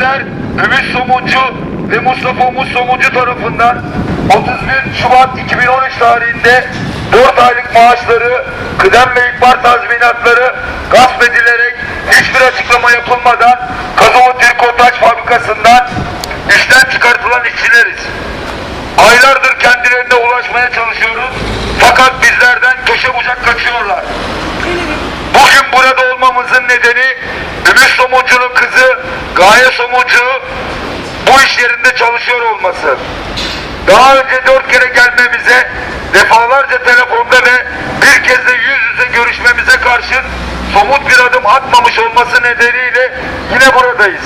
Bizler Ümit Somuncu ve Mustafa Umut Somuncu tarafından 31 Şubat 2013 tarihinde 4 aylık maaşları, kıdem ve ihbar tazminatları gasp edilerek hiçbir açıklama yapılmadan Kazova Trikotaj Fabrikası'ndan işten çıkartılan işçileriz. Aylardır kendilerine ulaşmaya çalışıyoruz. Fakat bizlerden köşe bucak kaçıyorlar. Bugün burada olmamızın nedeni Ümit Somuncu'nun kızı Gaye Somuncu bu iş yerinde çalışıyor olması. Daha önce dört kere gelmemize, defalarca telefonda ve bir kez de yüz yüze görüşmemize karşın somut bir adım atmamış olması nedeniyle yine buradayız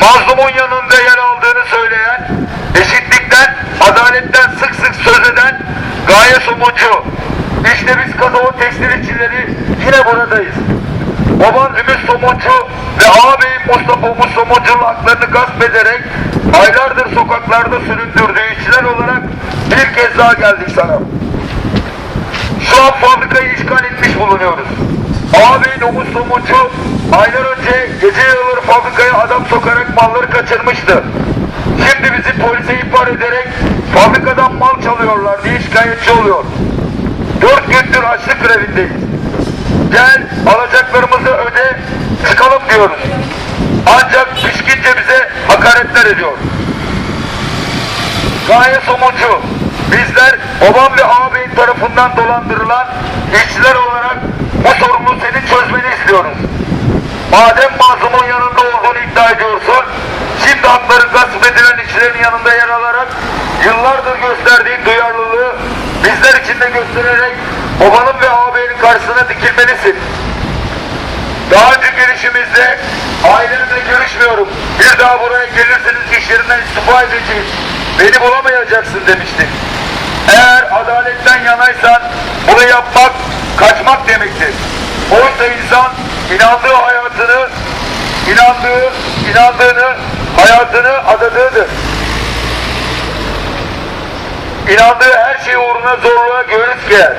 mazlumun yanında yer aldığını söyleyen, eşitlikten, adaletten sık sık söz eden Gaye Somuncu. İşte biz Kazova Tekstil İşçileri yine buradayız. Baban Ümit Somuncu ve ağabeyim Mustafa Umut Somuncu'nun haklarını gasp ederek aylardır sokaklarda süründürdüğü işçiler olarak bir kez daha geldik sana. Şu an fabrikayı işgal etmiş bulunuyoruz. Ağabeyin Umut Somuncu aylar önce gece yarıları fabrikaya adam sokarak malları kaçırmıştı. Şimdi bizi polise ihbar ederek fabrikadan mal çalıyorlar diye şikayetçi oluyor. Dört gündür açlık grevindeyiz. Çıkalım diyoruz. Ancak pişkince bize hakaretler ediyor. Gaye Somuncu, bizler babam ve ağabeyin tarafından dolandırılan işçiler olarak bu sorunu senin çözmeni istiyoruz. Madem mazlumun yanında olduğunu iddia ediyorsun, şimdi hakları gasp edilen işçilerin yanında yer alarak yıllardır gösterdiğin duyarlılığı bizler için de göstererek babanın ve ağabeyinin karşısına dikilmelisin. Gelişimizde ailemle görüşmüyorum. Bir daha buraya gelirseniz iş yerinden istifa edeceğiz. Beni bulamayacaksın demiştin. Eğer adaletten yanaysan bunu yapmak kaçmak demektir. Oysa insan inandığı hayatını, inandığı, inandığını, hayatını adadığıdır. İnandığı her şey uğruna zorluğa göğüs gelir.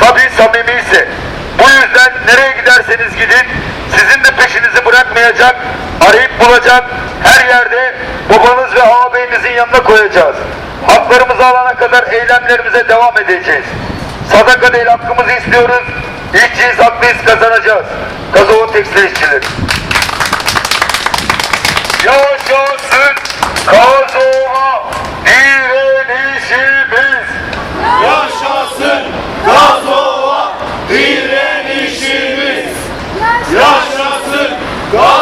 Tabii samimi ise. Yüzden nereye giderseniz gidin, sizin de peşinizi bırakmayacak, arayıp bulacak, her yerde babanız ve ağabeyinizin yanına koyacağız. Haklarımızı alana kadar eylemlerimize devam edeceğiz. Sadaka değil hakkımızı istiyoruz. İşçiyiz, haklıyız, kazanacağız. Kazova Tekstil İşçileri. God